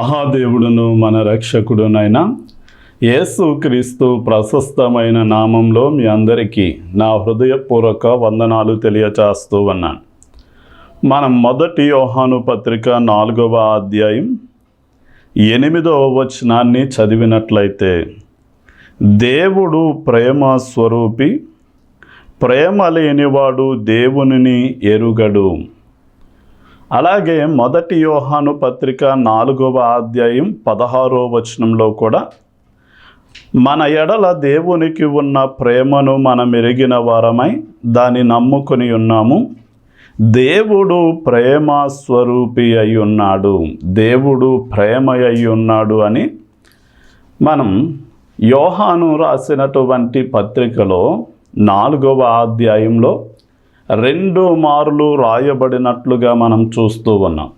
మహాదేవుడును మన రక్షకుడునైన యేసుక్రీస్తు ప్రశస్తమైన నామంలో మీ అందరికీ నా హృదయపూర్వక వందనాలు తెలియచేస్తూ ఉన్నాను. మనం మొదటి యోహాను పత్రిక నాలుగవ అధ్యాయం ఎనిమిదవ వచనాన్ని చదివినట్లయితే దేవుడు ప్రేమ స్వరూపి ప్రేమ లేనివాడు దేవునిని ఎరుగడు. అలాగే మొదటి యోహాను పత్రిక నాలుగవ అధ్యాయం పదహారో వచనంలో కూడా మన ఎడల దేవునికి ఉన్న ప్రేమను మనం ఎరిగిన వారమై దాన్ని నమ్ముకొని ఉన్నాము. దేవుడు ప్రేమ స్వరూపి అయి ఉన్నాడు. దేవుడు ప్రేమ అయి ఉన్నాడు అని మనం యోహాను రాసినటువంటి పత్రికలో నాలుగవ అధ్యాయంలో రెండు మార్లు రాయబడినట్లుగా మనం చూస్తూ ఉన్నాం.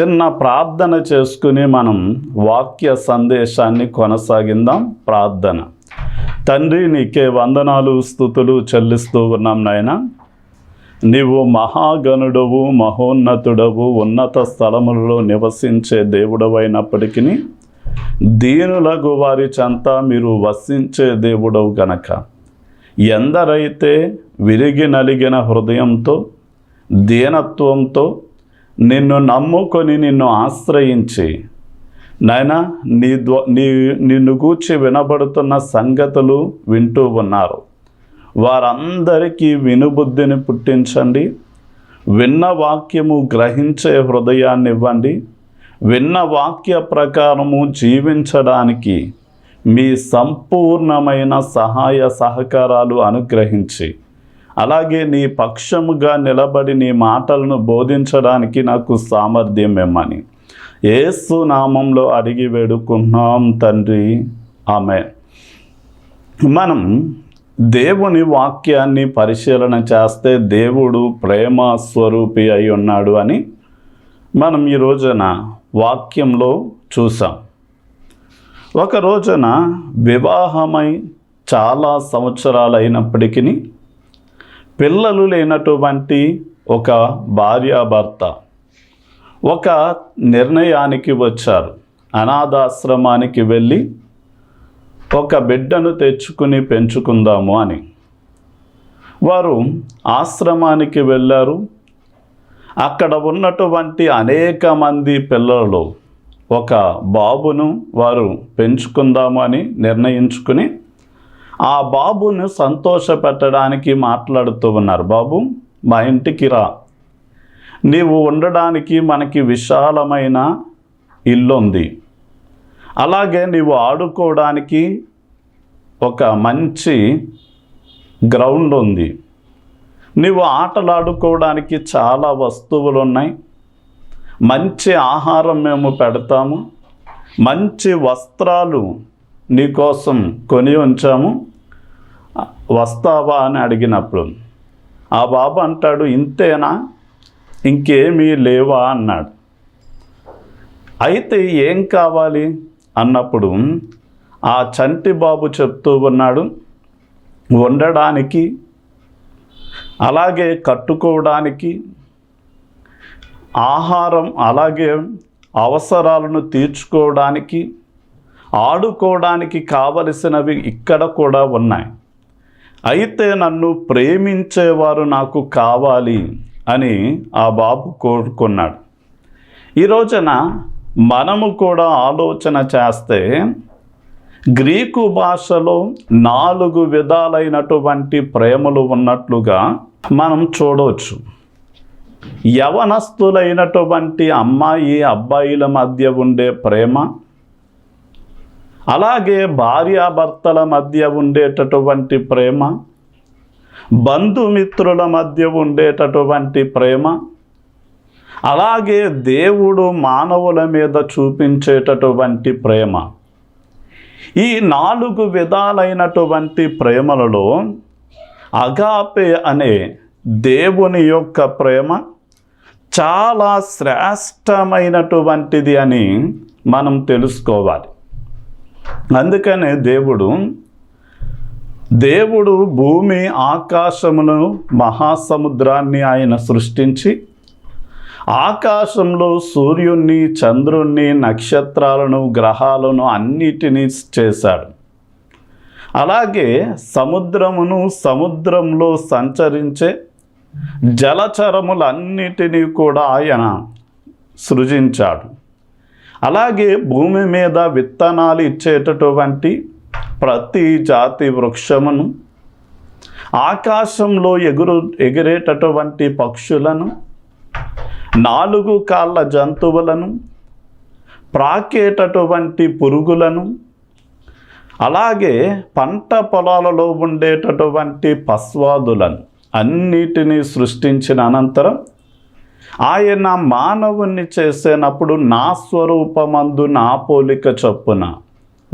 చిన్న ప్రార్థన చేసుకుని మనం వాక్య సందేశాన్ని కొనసాగిందాం. ప్రార్థన. తండ్రి నీకే వందనాలు స్థుతులు చెల్లిస్తూ ఉన్నాం నాయన. నీవు మహాగణుడవు మహోన్నతుడవు ఉన్నత స్థలములలో నివసించే దేవుడవైనప్పటికీ దీనులకు వారి చెంత మీరు వసించే దేవుడవు గనక. ఎందరైతే విరిగి నలిగిన హృదయంతో దీనత్వంతో నిన్ను నమ్ముకొని నిన్ను ఆశ్రయించి నాయన నీ ద్వా నీ నిన్ను గూర్చి వినబడుతున్న సంగతులు వింటూ ఉన్నారు. వారందరికీ వినుబుద్ధిని పుట్టించండి. విన్న వాక్యము గ్రహించే హృదయాన్ని ఇవ్వండి విన్న వాక్య ప్రకారము జీవించడానికి మీ సంపూర్ణమైన సహాయ సహకారాలు అనుగ్రహించి అలాగే నీ పక్షముగా నిలబడి నీ మాటలను బోధించడానికి నాకు సామర్థ్యం ఇమ్మని. ఏసు నామంలో అడిగి వేడుకున్నాం తండ్రి. ఆమె మనం దేవుని వాక్యాన్ని పరిశీలన చేస్తే దేవుడు ప్రేమ స్వరూపి అయి ఉన్నాడు అని మనం ఈ రోజున వాక్యంలో చూసాం. ఒక రోజున వివాహమై చాలా సంవత్సరాలు అయినప్పటికీ పిల్లలు లేనటువంటి ఒక భార్యాభర్త ఒక నిర్ణయానికి వచ్చారు. అనాథాశ్రమానికి వెళ్ళి ఒక బిడ్డను తెచ్చుకుని పెంచుకుందాము అని. వారు ఆశ్రమానికి వెళ్ళారు. అక్కడ ఉన్నటువంటి అనేక మంది పిల్లలు ఒక బాబును వారు పెంచుకుందామని నిర్ణయించుకుని ఆ బాబును సంతోషపెట్టడానికి మాట్లాడుతూ ఉన్నారు. బాబు మా ఇంటికి రా. నీవు ఉండడానికి మనకి విశాలమైన ఇల్లు ఉంది అలాగే నీవు ఆడుకోవడానికి ఒక మంచి గ్రౌండ్ ఉంది నీవు ఆటలాడుకోవడానికి చాలా వస్తువులు ఉన్నాయి మంచి ఆహారం మేము పెడతాము. మంచి వస్త్రాలు నీకోసం కొని ఉంచాము. వస్తావా అని అడిగినప్పుడు ఆ బాబు అంటాడు ఇంతేనా? ఇంకేమీ లేవా? అన్నాడు. అయితే ఏం కావాలి? అన్నప్పుడు ఆ చంటి బాబు చెప్తూ ఉన్నాడు ఉండడానికి అలాగే కట్టుకోవడానికి ఆహారం అలాగే అవసరాలను తీర్చుకోవడానికి ఆడుకోవడానికి కావలసినవి ఇక్కడ కూడా ఉన్నాయి. అయితే నన్ను ప్రేమించేవారు నాకు కావాలి అని ఆ బాబు కోరుకున్నాడు. ఈ రోజున మనము కూడా ఆలోచన చేస్తే గ్రీకు భాషలో నాలుగు విధాలైనటువంటి ప్రేమలు ఉన్నట్లుగా మనం చూడవచ్చు. యవనస్తులైనటువంటి అమ్మాయి అబ్బాయిల మధ్య ఉండే ప్రేమ అలాగే భార్యాభర్తల మధ్య ఉండేటటువంటి ప్రేమ బంధుమిత్రుల మధ్య ఉండేటటువంటి ప్రేమ అలాగే దేవుడు మానవుల మీద చూపించేటటువంటి ప్రేమ. ఈ నాలుగు విధాలైనటువంటి ప్రేమలలో అగాపే అనే దేవుని యొక్క ప్రేమ చాలా శ్రేష్టమైనటువంటిది అని మనం తెలుసుకోవాలి. అందుకనే దేవుడు దేవుడు భూమి ఆకాశమును మహాసముద్రాన్ని ఆయన సృష్టించి ఆకాశంలో సూర్యుణ్ణి చంద్రుణ్ణి నక్షత్రాలను గ్రహాలను అన్నిటినీ చేశాడు. అలాగే సముద్రమును సముద్రంలో సంచరించే జలచరములన్నిటినీ కూడా ఆయన సృజించాడు. అలాగే భూమి మీద విత్తనాలు ఇచ్చేటటువంటి ప్రతి జాతి వృక్షమును ఆకాశంలో ఎగురు ఎగిరేటటువంటి పక్షులను నాలుగు కాళ్ళ జంతువులను ప్రాకేటటువంటి పురుగులను అలాగే పంట పొలాలలో ఉండేటటువంటి పస్వాదులను అన్నిటినీ సృష్టించిన అనంతరం ఆయన మానవుణ్ణి చేసేనప్పుడు నా స్వరూపమందు నా పోలిక చొప్పున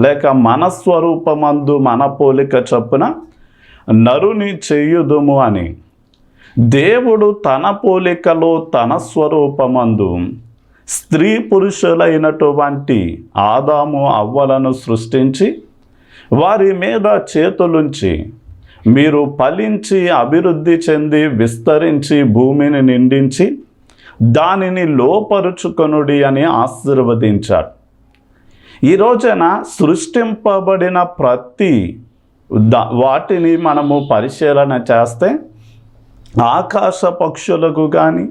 లేక మన స్వరూపమందు మన పోలిక చొప్పున నరుని చేయుదుము అని. దేవుడు తన పోలికలో తన స్వరూపమందు స్త్రీ పురుషులైనటువంటి ఆదాము అవ్వలను సృష్టించి వారి మీద చేతులుంచి మీరు ఫలించి అభివృద్ధి చెంది విస్తరించి భూమిని నిండించి దానిని లోపరుచుకొనుడి అని ఆశీర్వదించాడు. ఈ రోజున సృష్టింపబడిన ప్రతి వాటిని మనము పరిశీలన చేస్తే ఆకాశ పక్షులకు కానీ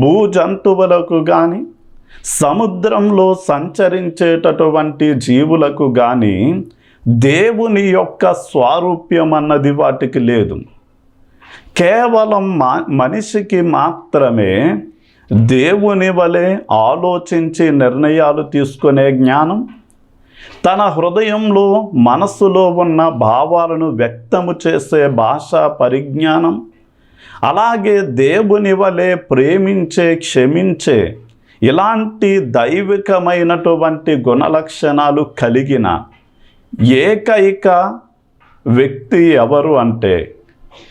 భూ జంతువులకు కానీ సముద్రంలో సంచరించేటటువంటి జీవులకు కానీ దేవుని యొక్క స్వారూప్యం అన్నది వాటికి లేదు. కేవలం మా మనిషికి మాత్రమే దేవుని వలె ఆలోచించి నిర్ణయాలు తీసుకునే జ్ఞానం తన హృదయంలో మనస్సులో ఉన్న భావాలను వ్యక్తము చేసే భాష పరిజ్ఞానం అలాగే దేవుని వలె ప్రేమించే క్షమించే ఇలాంటి దైవికమైనటువంటి గుణలక్షణాలు కలిగిన ఏకైక వ్యక్తి ఎవరు అంటే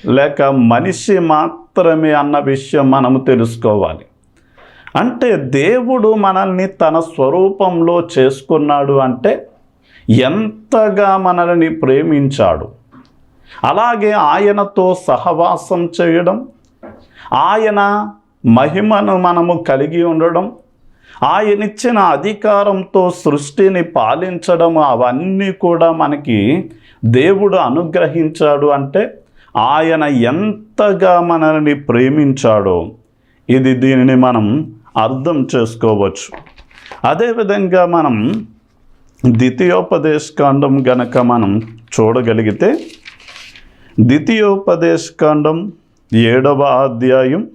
లేక మనిషి మాత్రమే అన్న విషయం మనము తెలుసుకోవాలి. అంటే దేవుడు మనల్ని తన స్వరూపంలో చేసుకున్నాడు అంటే ఎంతగా మనల్ని ప్రేమించాడు. అలాగే ఆయనతో సహవాసం చేయడం ఆయన మహిమను మనము కలిగి ఉండడం ఆయనిచ్చిన అధికారంతో సృష్టిని పాలించడం అవన్నీ కూడా మనకి దేవుడు అనుగ్రహించాడు అంటే ఆయన ఎంతగా మనల్ని ప్రేమించాడో ఇది దీనిని మనం అర్థం చేసుకోవచ్చు. అదేవిధంగా మనం ద్వితీయోపదేశ కాండం గనక మనం చూడగలిగితే ద్వితీయోపదేశకాండం ఏడవ అధ్యాయం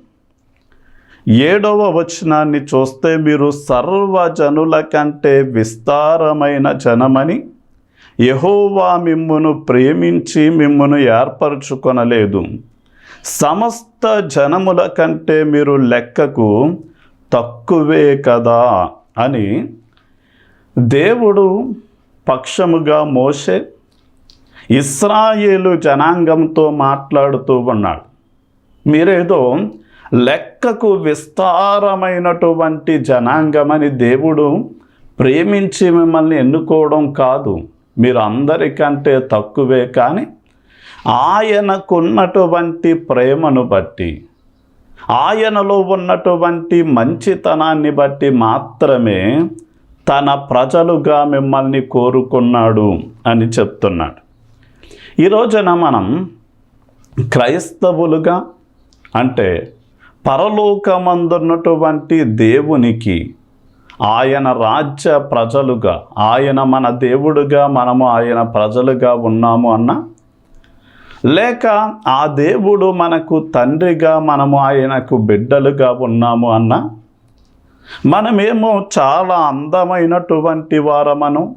ఏడవ వచనాన్ని చూస్తే మీరు సర్వజనుల కంటే విస్తారమైన జనమని యహోవా మిమ్మును ప్రేమించి మిమ్మును ఏర్పరచుకొనలేదు. సమస్త జనముల కంటే మీరు లెక్కకు తక్కువే కదా అని దేవుడు పక్షముగా మోసే ఇస్రాయేలు జనాంగంతో మాట్లాడుతూ ఉన్నాడు. మీరేదో లెక్కకు విస్తారమైనటువంటి జనాంగమని దేవుడు ప్రేమించి మిమ్మల్ని ఎన్నుకోవడం కాదు. మీరు అందరికంటే తక్కువే కానీ ఆయనకున్నటువంటి ప్రేమను బట్టి ఆయనలో ఉన్నటువంటి మంచితనాన్ని బట్టి మాత్రమే తన ప్రజలుగా మిమ్మల్ని కోరుకున్నాడు అని చెప్తున్నాడు. ఈ రోజున మనం క్రైస్తవులుగా అంటే పరలోకమందున్నటువంటి దేవునికి ఆయన రాజ్య ప్రజలుగా ఆయన మన దేవుడుగా మనము ఆయన ప్రజలుగా ఉన్నాము అన్న? లేక ఆ దేవుడు మనకు తండ్రిగా మనము ఆయనకు బిడ్డలుగా ఉన్నాము అన్న? మనమేమో చాలా అందమైనటువంటి వారమను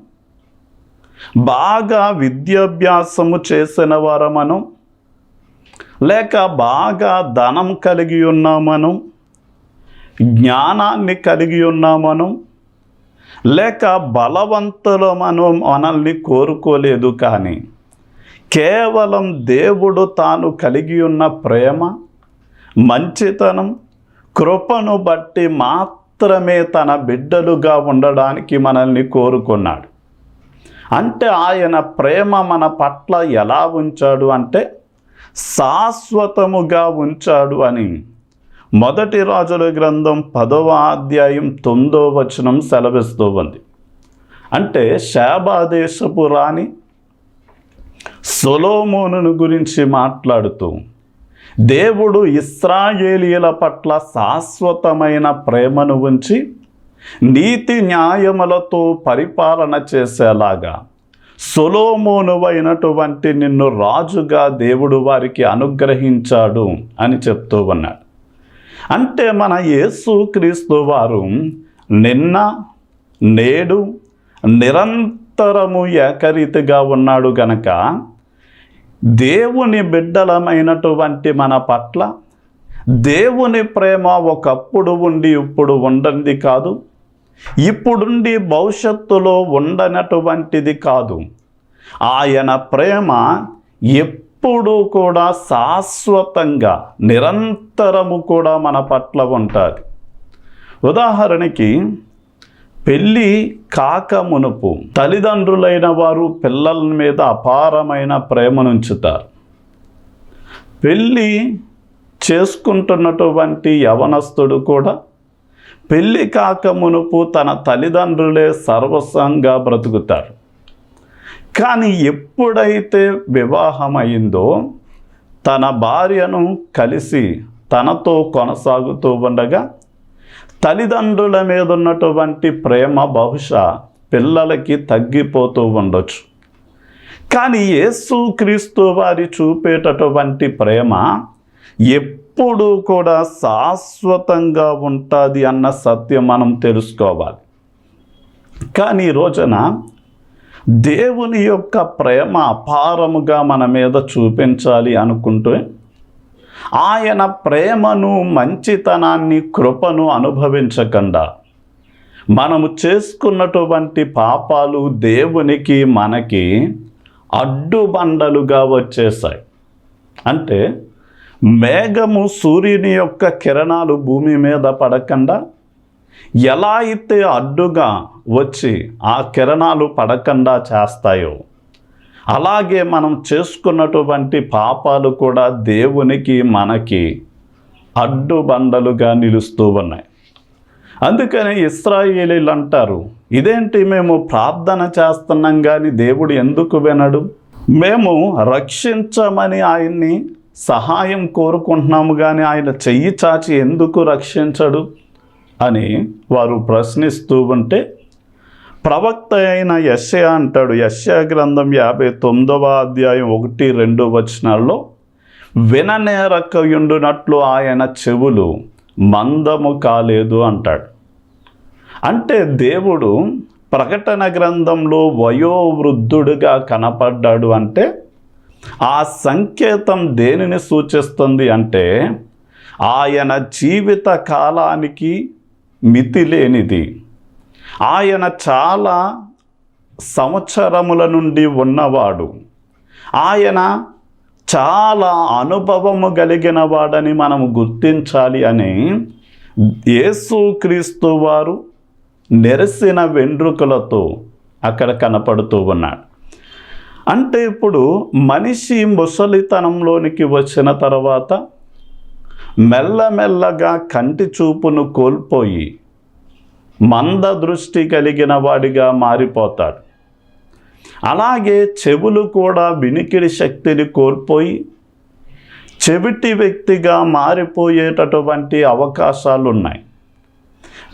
బాగా విద్యాభ్యాసము చేసిన వారమను లేక బాగా ధనం కలిగి ఉన్నామను? జ్ఞానాన్ని కలిగి ఉన్నామను? లేక బలవంతులమను మనల్ని కోరుకోలేదు కానీ కేవలం దేవుడు తాను కలిగి ఉన్న ప్రేమ మంచితనం కృపను బట్టి మాత్రమే తన బిడ్డలుగా ఉండడానికి మనల్ని కోరుకున్నాడు. అంటే ఆయన ప్రేమ మన పట్ల ఎలా ఉంచాడు అంటే శాశ్వతముగా ఉంచాడు అని. మొదటి రాజుల గ్రంథం పదవ అధ్యాయం తొమ్మిదో వచనం సెలవిస్తూ ఉంది. అంటే శాబాదేశపు రాణి సొలోమోనును గురించి మాట్లాడుతూ దేవుడు ఇస్రాయేలీల పట్ల శాశ్వతమైన ప్రేమను ఉంచి నీతి న్యాయములతో పరిపాలన చేసేలాగా సొలోమోనువైనటువంటి నిన్ను రాజుగా దేవుడు వారికి అనుగ్రహించాడు అని చెప్తూ ఉన్నాడు. అంటే మన యేసు క్రీస్తు వారు నిన్న నేడు నిరంతరము ఏకరీతిగా ఉన్నాడు గనక దేవుని బిడ్డలమైనటువంటి మన పట్ల దేవుని ప్రేమ ఒకప్పుడు ఉండి ఇప్పుడు ఉండంది కాదు ఇప్పుడుండి భవిష్యత్తులో ఉండనటువంటిది కాదు. ఆయన ప్రేమ ఎప్పుడూ కూడా శాశ్వతంగా నిరంతరము కూడా మన పట్ల ఉంటుంది ఉదాహరణకి పెళ్ళి కాక మునుపు తల్లిదండ్రులైన వారు పిల్లల మీద అపారమైన ప్రేమనుంచుతారు. పెళ్ళి చేసుకుంటున్నటువంటి యవనస్తుడు కూడా పెళ్ళి కాక మునుపు తన తల్లిదండ్రులే సర్వస్వంగా బ్రతుకుతారు. కానీ ఎప్పుడైతే వివాహం అయిందో తన భార్యను కలిసి తనతో కొనసాగుతూ ఉండగా తల్లిదండ్రుల మీద ఉన్నటువంటి ప్రేమ బహుశా పిల్లలకి తగ్గిపోతూ ఉండొచ్చు. కానీ యేసు క్రీస్తు వారి చూపేటటువంటి ప్రేమ ఎప్పుడు కూడా శాశ్వతంగా ఉంటుంది అన్న సత్యం మనం తెలుసుకోవాలి. కానీ ఈ రోజున దేవుని యొక్క ప్రేమ అపారముగా మన మీద చూపించాలి అనుకుంటే ఆయన ప్రేమను మంచితనాన్ని కృపను అనుభవించకుండా మనము చేసుకున్నటువంటి పాపాలు దేవునికి మనకి అడ్డుబండలుగా వచ్చేసాయి. అంటే మేఘము సూర్యుని యొక్క కిరణాలు భూమి మీద పడకుండా ఎలా అయితే అడ్డుగా వచ్చి ఆ కిరణాలు పడకుండా చేస్తాయో అలాగే మనం చేసుకున్నటువంటి పాపాలు కూడా దేవునికి మనకి అడ్డుబండలుగా నిలుస్తూ ఉన్నాయి. అందుకని ఇస్రాయేలీలు అంటారు ఇదేంటి మేము ప్రార్థన చేస్తున్నాం కానీ దేవుడు ఎందుకు వినడు? మేము రక్షించమని ఆయన్ని సహాయం కోరుకుంటున్నాము కానీ ఆయన చెయ్యి చాచి ఎందుకు రక్షించడు? అని వారు ప్రశ్నిస్తూ ఉంటే ప్రవక్త అయిన యశ్య అంటాడు యశ్య గ్రంథం యాభై తొమ్మిదవ అధ్యాయం ఒకటి రెండు వచనాల్లో విననేరకయుండునట్లు ఆయన చెవులు మందము కాలేదు అంటాడు. అంటే దేవుడు ప్రకటన గ్రంథంలో వయోవృద్ధుడుగా కనపడ్డాడు అంటే ఆ సంకేతం దేనిని సూచిస్తుంది అంటే ఆయన జీవిత కాలానికి మితి లేనిది. ఆయన చాలా సంవత్సరముల నుండి ఉన్నవాడు. ఆయన చాలా అనుభవము కలిగిన వాడని మనము గుర్తించాలి అని యేసుక్రీస్తు వారు నెరసిన వెండ్రుకలతో అక్కడ కనపడుతూ ఉన్నాడు. అంటే ఇప్పుడు మనిషి ముసలితనంలోనికి వచ్చిన తర్వాత మెల్లమెల్లగా కంటి చూపును కోల్పోయి మంద దృష్టి కలిగిన వాడిగా మారిపోతాడు. అలాగే చెవులు కూడా వినికిడి శక్తిని కోల్పోయి చెవిటి వ్యక్తిగా మారిపోయేటటువంటి అవకాశాలు ఉన్నాయి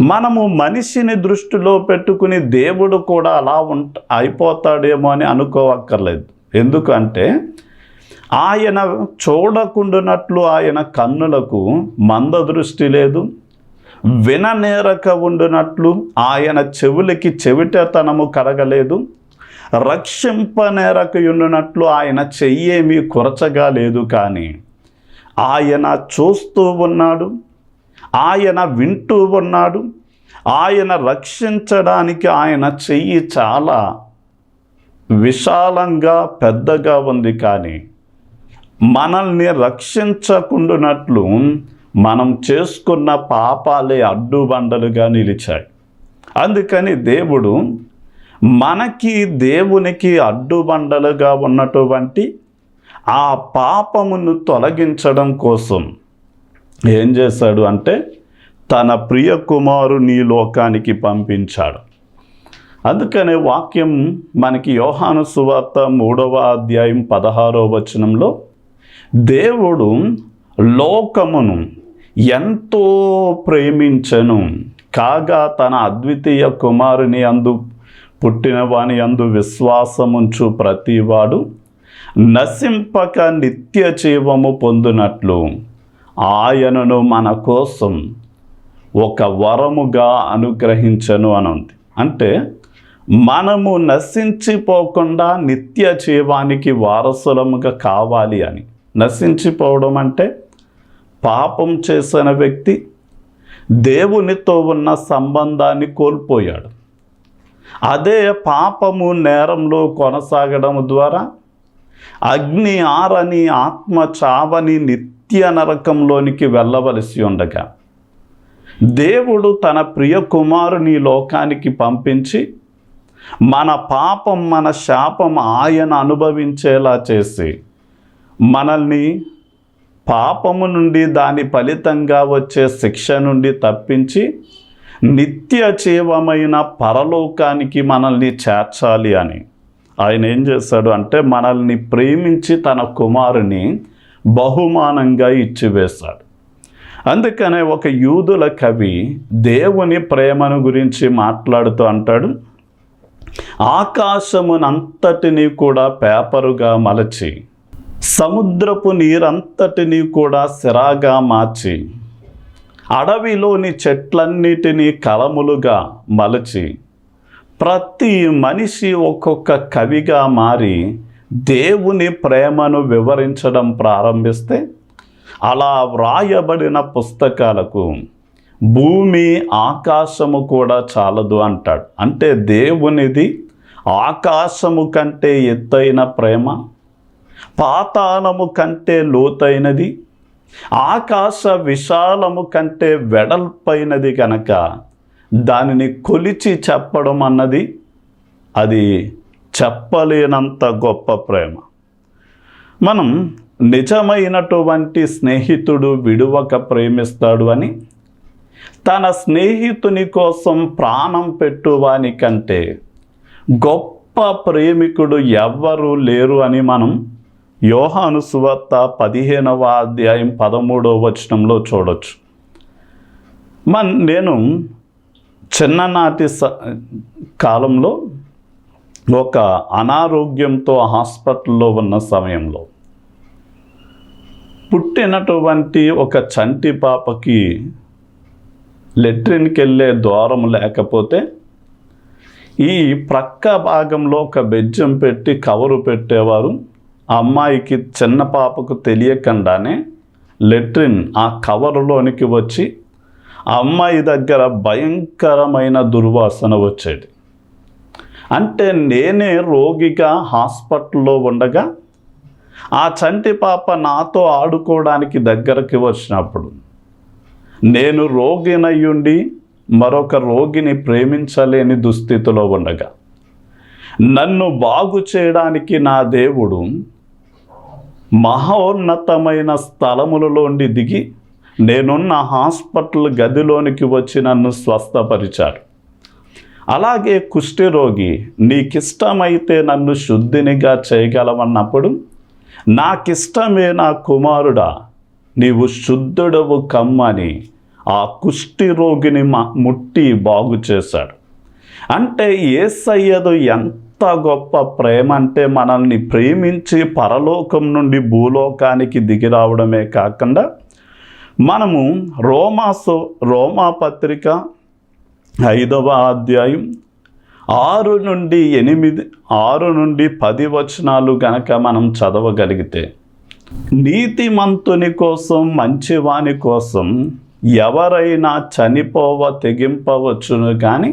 మనము మనిషిని దృష్టిలో పెట్టుకుని దేవుడు కూడా అలా ఉంట అయిపోతాడేమో అని అనుకోవక్కర్లేదు. ఎందుకంటే ఆయన చూడకుండునట్లు ఆయన కన్నులకు మంద దృష్టి లేదు విననేరక ఉండునట్లు ఆయన చెవులకి చెవిటతనము కరగలేదు రక్షింపనేరకయుండునట్లు ఆయన చెయ్యేమీ కొరచగా లేదు కానీ ఆయన చూస్తూ ఉన్నాడు ఆయన వింటూ ఉన్నాడు. ఆయన రక్షించడానికి ఆయన చెయ్యి చాలా విశాలంగా పెద్దగా ఉంది కానీ మనల్ని రక్షించకుండానట్లు మనం చేసుకున్న పాపాలే అడ్డుబండలుగా నిలిచాయి. అందుకని దేవుడు మనకి దేవునికి అడ్డుబండలుగా ఉన్నటువంటి ఆ పాపమును తొలగించడం కోసం ఏం చేశాడు అంటే తన ప్రియ కుమారుని లోకానికి పంపించాడు. అందుకనే వాక్యం మనకి యోహాను సువార్త మూడవ అధ్యాయం పదహారో వచనంలో దేవుడు లోకమును ఎంతో ప్రేమించను కాగా తన అద్వితీయ కుమారుని అందు పుట్టిన వాని అందు విశ్వాసముంచు ప్రతివాడు నశింపక నిత్య జీవము పొందినట్లు. ఆయనను మన కోసం ఒక వరముగా అనుగ్రహించను అని ఉంది. అంటే మనము నశించిపోకుండా నిత్య జీవానికి వారసులముగా కావాలి అని. నశించిపోవడం అంటే పాపం చేసిన వ్యక్తి దేవునితో ఉన్న సంబంధాన్ని కోల్పోయాడు. అదే పాపము నేరంలో కొనసాగడం ద్వారా అగ్ని ఆరని ఆత్మ చావని నిత్య నిత్య నరకంలోనికి వెళ్ళవలసి ఉండగా దేవుడు తన ప్రియ కుమారుని లోకానికి పంపించి మన పాపం మన శాపం ఆయన అనుభవించేలా చేసి మనల్ని పాపము నుండి దాని ఫలితంగా వచ్చే శిక్ష నుండి తప్పించి నిత్య జీవమైన పరలోకానికి మనల్ని చేర్చాలి అని. ఆయన ఏం చేశాడు అంటే మనల్ని ప్రేమించి తన కుమారుని బహుమానంగా ఇచ్చివేశాడు. అందుకనే ఒక యూదుల కవి దేవుని ప్రేమను గురించి మాట్లాడుతూ అంటాడు ఆకాశమునంతటినీ కూడా పేపరుగా మలచి సముద్రపు నీరంతటినీ కూడా సిరాగా మార్చి అడవిలోని చెట్లన్నిటినీ కలములుగా మలచి ప్రతి మనిషి ఒక్కొక్క కవిగా మారి దేవుని ప్రేమను వివరించడం ప్రారంభిస్తే అలా వ్రాయబడిన పుస్తకాలకు భూమి ఆకాశము కూడా చాలదు అంటాడు. అంటే దేవునిది ఆకాశము కంటే ఎత్తైన ప్రేమ పాతాళము కంటే లోతైనది ఆకాశ విశాలము కంటే వెడల్పైనది కనుక దానిని కొలిచి చెప్పడం అన్నది అది చెప్పలేనంత గొప్ప ప్రేమ. మనం నిజమైనటువంటి స్నేహితుడు విడువక ప్రేమిస్తాడు అని తన స్నేహితుని కోసం ప్రాణం పెట్టువాని కంటే గొప్ప ప్రేమికుడు ఎవ్వరూ లేరు అని మనం యోహాను సువార్త పదిహేనవ అధ్యాయం పదమూడవ వచనంలో చూడొచ్చు. మన్ నేను చిన్ననాటి స కాలంలో ఒక అనారోగ్యంతో హాస్పిటల్లో ఉన్న సమయంలో పుట్టినటువంటి ఒక చంటి పాపకి లెట్రిన్కి వెళ్ళే ద్వారం లేకపోతే ఈ ప్రక్క భాగంలో ఒక బెజ్జం పెట్టి కవరు పెట్టేవారు. అమ్మాయికి చిన్న పాపకు తెలియకుండానే లెట్రిన్ ఆ కవరులోనికి వచ్చి అమ్మాయి దగ్గర భయంకరమైన దుర్వాసన వచ్చేది. అంటే నేనే రోగిగా హాస్పిటల్లో ఉండగా ఆ చంటి పాప నాతో ఆడుకోవడానికి దగ్గరకి వచ్చినప్పుడు నేను రోగినయ్యుండి మరొక రోగిని ప్రేమించలేని దుస్థితిలో ఉండగా నన్ను బాగు చేయడానికి నా దేవుడు మహోన్నతమైన స్థలములలోండి దిగి నేనున్న హాస్పిటల్ గదిలోనికి వచ్చి నన్ను స్వస్థపరిచాడు. అలాగే కుష్ఠరోగి నీకిష్టమైతే నన్ను శుద్ధినిగా చేయగలవన్నప్పుడు నాకిష్టమే నా కుమారుడా నీవు శుద్ధుడవు కమ్మని ఆ కుష్ఠిరోగిని మా ముట్టి బాగు చేశాడు. అంటే ఏసయ్యదు ఎంత గొప్ప ప్రేమ అంటే మనల్ని ప్రేమించి పరలోకం నుండి భూలోకానికి దిగిరావడమే కాకుండా మనము రోమాసు రోమా పత్రిక ఐదవ అధ్యాయం ఆరు నుండి ఎనిమిది ఆరు నుండి పది వచనాలు గనక మనం చదవగలిగితే నీతిమంతుని కోసం మంచివాని కోసం ఎవరైనా చనిపోవ తెగింపవచ్చును కానీ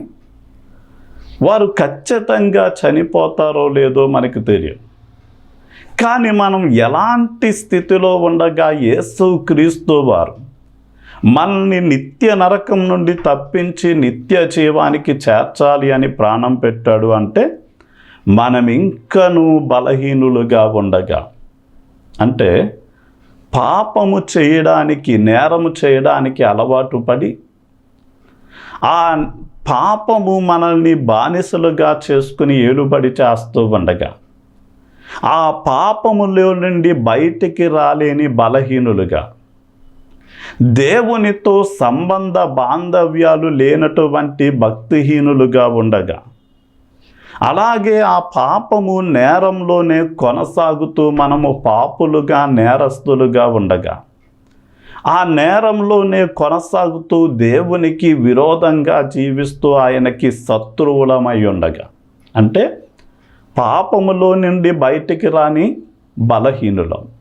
వారు ఖచ్చితంగా చనిపోతారో లేదో మనకు తెలియదు. కానీ మనం ఎలాంటి స్థితిలో ఉండగా యేసు క్రీస్తు వారు మనల్ని నిత్య నరకం నుండి తప్పించి నిత్య జీవానికి చేర్చాలి అని ప్రాణం పెట్టాడు అంటే మనం ఇంకనూ బలహీనులుగా ఉండగా. అంటే పాపము చేయడానికి నేరము చేయడానికి అలవాటు పడి ఆ పాపము మనల్ని బానిసలుగా చేసుకుని ఏలుబడి చేస్తూ ఉండగా. ఆ పాపములో నుండి బయటికి రాలేని బలహీనులుగా. దేవునితో సంబంధ బాంధవ్యాలు లేనటువంటి భక్తిహీనులుగా ఉండగా అలాగే ఆ పాపము నేరంలోనే కొనసాగుతూ మనము పాపులుగా నేరస్తులుగా ఉండగా ఆ నేరంలోనే కొనసాగుతూ దేవునికి విరోధంగా జీవిస్తూ ఆయనకి శత్రువులమై ఉండగా. అంటే పాపములో నుండి బయటికి రాని బలహీనులం.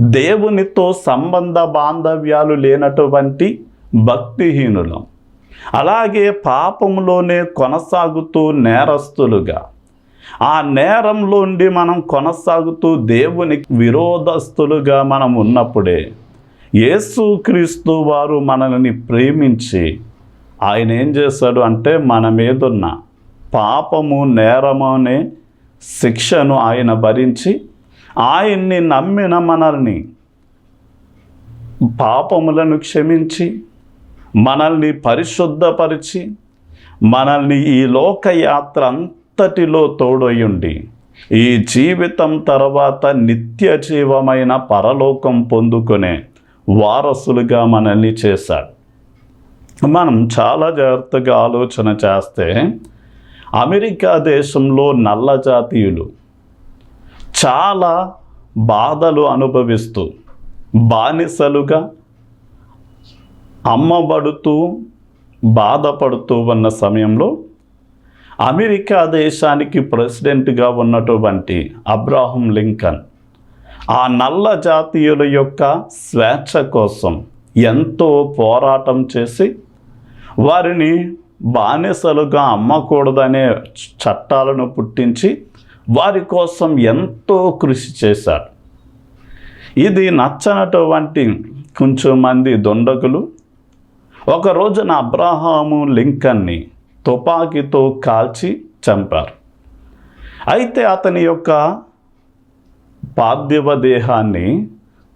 దేవునితో సంబంధ బాంధవ్యాలు లేనటువంటి భక్తిహీనులం. అలాగే పాపంలోనే కొనసాగుతూ నేరస్తులుగా. ఆ నేరంలోండి మనం కొనసాగుతూ దేవునికి విరోధస్తులుగా మనం ఉన్నప్పుడే యేసుక్రీస్తు వారు మనల్ని ప్రేమించి ఆయన ఏం చేశాడు అంటే మన మీదున్న పాపము నేరము అనే శిక్షను ఆయన భరించి ఆయన్ని నమ్మిన మనల్ని పాపములను క్షమించి మనల్ని పరిశుద్ధపరిచి మనల్ని ఈ లోకయాత్ర అంతటిలో తోడొయ్యుండి ఈ జీవితం తర్వాత నిత్య జీవమైన పరలోకం పొందుకునే వారసులుగా మనల్ని చేశాడు. మనం చాలా జాగ్రత్తగా ఆలోచన చేస్తే అమెరికా దేశంలో నల్ల జాతీయులు చాలా బాధలు అనుభవిస్తూ బానిసలుగా అమ్మబడుతూ బాధపడుతూ ఉన్న సమయంలో అమెరికా దేశానికి ప్రెసిడెంట్గా ఉన్నటువంటి అబ్రాహం లింకన్ ఆ నల్ల జాతీయుల యొక్క స్వేచ్ఛ కోసం ఎంతో పోరాటం చేసి వారిని బానిసలుగా అమ్మకూడదనే చట్టాలను పుట్టించి వారి కోసం ఎంతో కృషి చేశారు ఇది నచ్చనటువంటి కొంచెం మంది దొండకులు ఒక రోజున అబ్రహాము లింకన్ని తుపాకీతో కాల్చి చంపారు. అయితే అతని యొక్క పార్థివ దేహాన్ని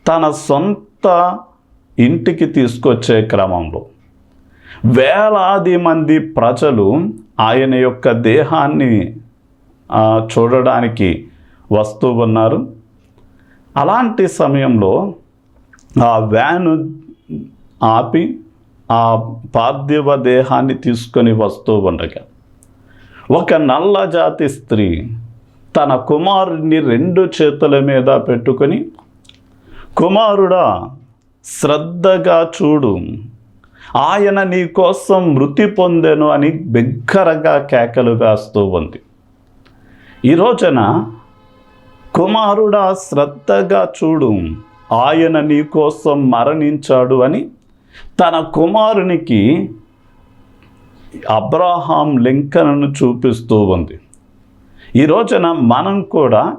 తన సొంత ఇంటికి తీసుకొచ్చే క్రమంలో వేలాది మంది ప్రజలు ఆయన యొక్క దేహాన్ని చూడడానికి వస్తూ ఉన్నారు. అలాంటి సమయంలో ఆ వ్యాను ఆపి ఆ పార్థివ దేహాన్ని తీసుకొని వస్తూ ఉండగా ఒక నల్ల జాతి స్త్రీ తన కుమారుడిని రెండు చేతుల మీద పెట్టుకొని కుమారుడా శ్రద్ధగా చూడు. ఆయన నీ కోసం మృతి పొందెను అని బిగ్గరగా కేకలు వేస్తూ ఉంది. ఈ రోజున కుమారుడా శ్రద్ధగా చూడు. ఆయన నీ కోసం మరణించాడు అని తన కుమారునికి అబ్రాహాం లింకన్ను చూపిస్తూ ఉంది. ఈ రోజున మనం కూడా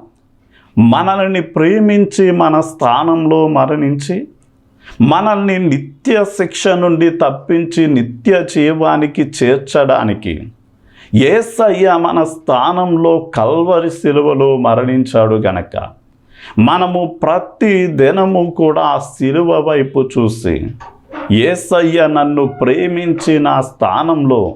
మనల్ని ప్రేమించి మన స్థానంలో మరణించి మనల్ని నిత్య శిక్ష నుండి తప్పించి నిత్య జీవానికి చేర్చడానికి ఏసయ్య మన స్థానంలో కల్వరి శిలువలో మరణించాడు గనక. మనము ప్రతి దినము కూడా ఆ శిలువ వైపు చూసి ఏసయ్య నన్ను ప్రేమించి నా స్థానంలో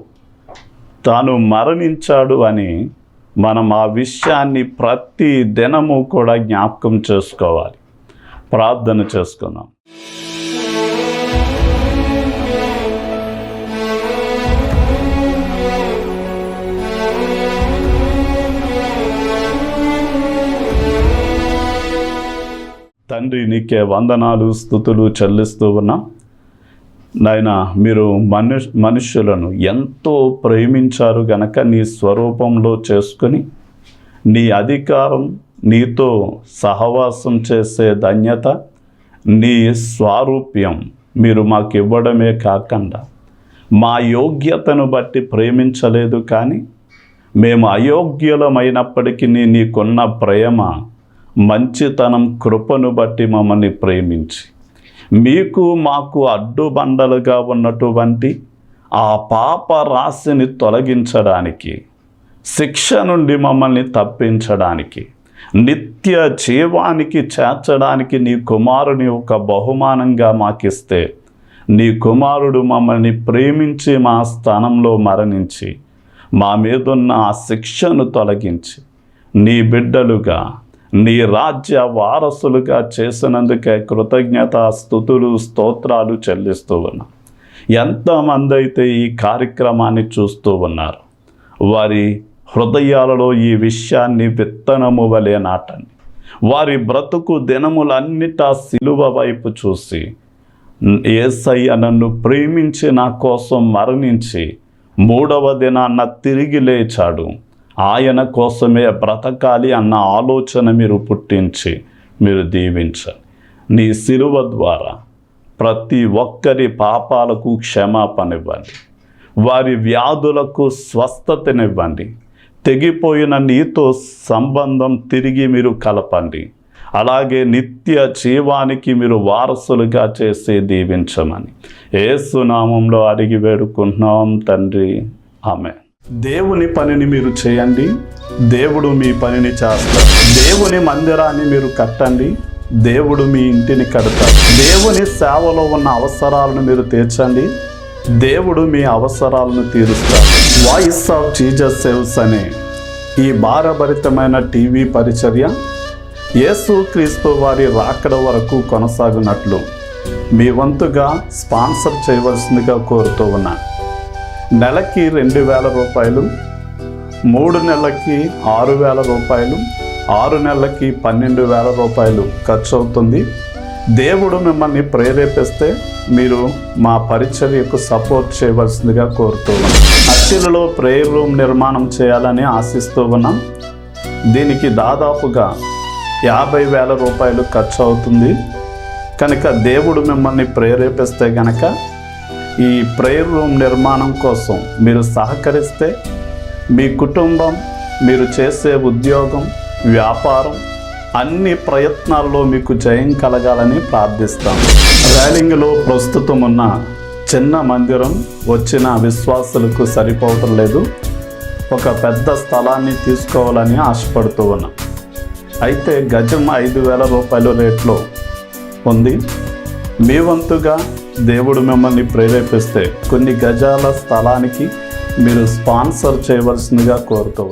తాను మరణించాడు అని మనం ఆ విషయాన్ని ప్రతి దినము కూడా జ్ఞాపకం చేసుకోవాలి. ప్రార్థన చేసుకుందాం. తండ్రి నీకే వందనాలు స్థుతులు చెల్లిస్తూ ఉన్నా. నాయన మీరు మను మనుష్యులను ఎంతో ప్రేమించారు గనక నీ స్వరూపంలో చేసుకొని నీ అధికారం నీతో సహవాసం చేసే ధన్యత నీ స్వారూప్యం మీరు మాకు ఇవ్వడమే కాకుండా మా యోగ్యతను బట్టి ప్రేమించలేదు కానీ మేము అయోగ్యులమైనప్పటికీ నీకున్న ప్రేమ మంచితనం కృపను బట్టి మమ్మల్ని ప్రేమించి. మీకు మాకు అడ్డుబండలుగా ఉన్నటువంటి ఆ పాప రాశిని తొలగించడానికి శిక్ష నుండి మమ్మల్ని తప్పించడానికి నిత్య జీవానికి చేర్చడానికి నీ కుమారుని ఒక బహుమానంగా మాకిస్తే నీ కుమారుడు మమ్మల్ని ప్రేమించి మా స్థానంలో మరణించి మా మీదున్న ఆ శిక్షను తొలగించి నీ బిడ్డలుగా నీ రాజ్య వారసులుగా చేసినందుకే కృతజ్ఞత స్థుతులు స్తోత్రాలు చెల్లిస్తూ ఉన్నా. ఎంతమంది అయితే ఈ కార్యక్రమాన్ని చూస్తూ ఉన్నారు వారి హృదయాలలో ఈ విషయాన్ని విత్తనము వలె నాటండి. వారి బ్రతుకు దినములన్నిటా సిలువ వైపు చూసి ఏసయ్య నన్ను ప్రేమించి నా కోసం మరణించి మూడవ దినాన్న తిరిగి లేచాడు. ఆయన కోసమే బ్రతకాలి అన్న ఆలోచన మీరు పుట్టించి మీరు దీవించండి. నీ సిలువ ద్వారా ప్రతి ఒక్కరి పాపాలకు క్షమాపణ ఇవ్వండి వారి వ్యాధులకు స్వస్థతనివ్వండి. తెగిపోయిన నీతో సంబంధం తిరిగి మీరు కలపండి. అలాగే నిత్య జీవానికి మీరు వారసులుగా చేసి దీవించమని. ఏసునామంలో అడిగి వేడుకుంటున్నాం తండ్రి. ఆమె దేవుని పనిని మీరు చేయండి. దేవుడు మీ పనిని చేస్తారు దేవుని మందిరాన్ని మీరు కట్టండి. దేవుడు మీ ఇంటిని కడతాడు. దేవుని సేవలో ఉన్న అవసరాలను మీరు తీర్చండి. దేవుడు మీ అవసరాలను తీరుస్తాడు. వాయిస్ ఆఫ్ జీజస్ సేవ్స్ అనే ఈ భారభరితమైన టీవీ పరిచర్య యేసు క్రీస్తు వారి రాకడ వరకు కొనసాగినట్లు మీ వంతుగా స్పాన్సర్ చేయవలసిందిగా కోరుతూ ఉన్నా నెలకి రెండు వేల రూపాయలు మూడు నెలలకి ఆరు వేల రూపాయలు ఆరు నెలలకి పన్నెండు వేల రూపాయలు ఖర్చు అవుతుంది. దేవుడు మిమ్మల్ని ప్రేరేపిస్తే మీరు మా పరిచర్యకు సపోర్ట్ చేయవలసిందిగా కోరుతూ ఉన్నాం అచ్చిలలో ప్రేయర్ రూమ్ నిర్మాణం చేయాలని ఆశిస్తూ ఉన్నాం. దీనికి దాదాపుగా యాభై వేల రూపాయలు ఖర్చు అవుతుంది. కనుక దేవుడు మిమ్మల్ని ప్రేరేపిస్తే గనక ఈ ప్రేయర్ రూమ్ నిర్మాణం కోసం మీరు సహకరిస్తే మీ కుటుంబం మీరు చేసే ఉద్యోగం వ్యాపారం అన్ని ప్రయత్నాల్లో మీకు జయం కలగాలని ప్రార్థిస్తాం. ర్యాలింగ్లో ప్రస్తుతం ఉన్న చిన్న మందిరం వచ్చిన విశ్వాసులకు సరిపోవటం లేదు. ఒక పెద్ద స్థలాన్ని తీసుకోవాలని ఆశపడుతూ ఉన్నాం. అయితే గజం ఐదు వేల రూపాయల రేట్లో ఉంది. మీ వంతుగా దేవుడు మిమ్మల్ని ప్రేరేపిస్తే కొన్ని గజాల స్థలానికి మీరు స్పాన్సర్ చేయవలసిందిగా కోరుతూ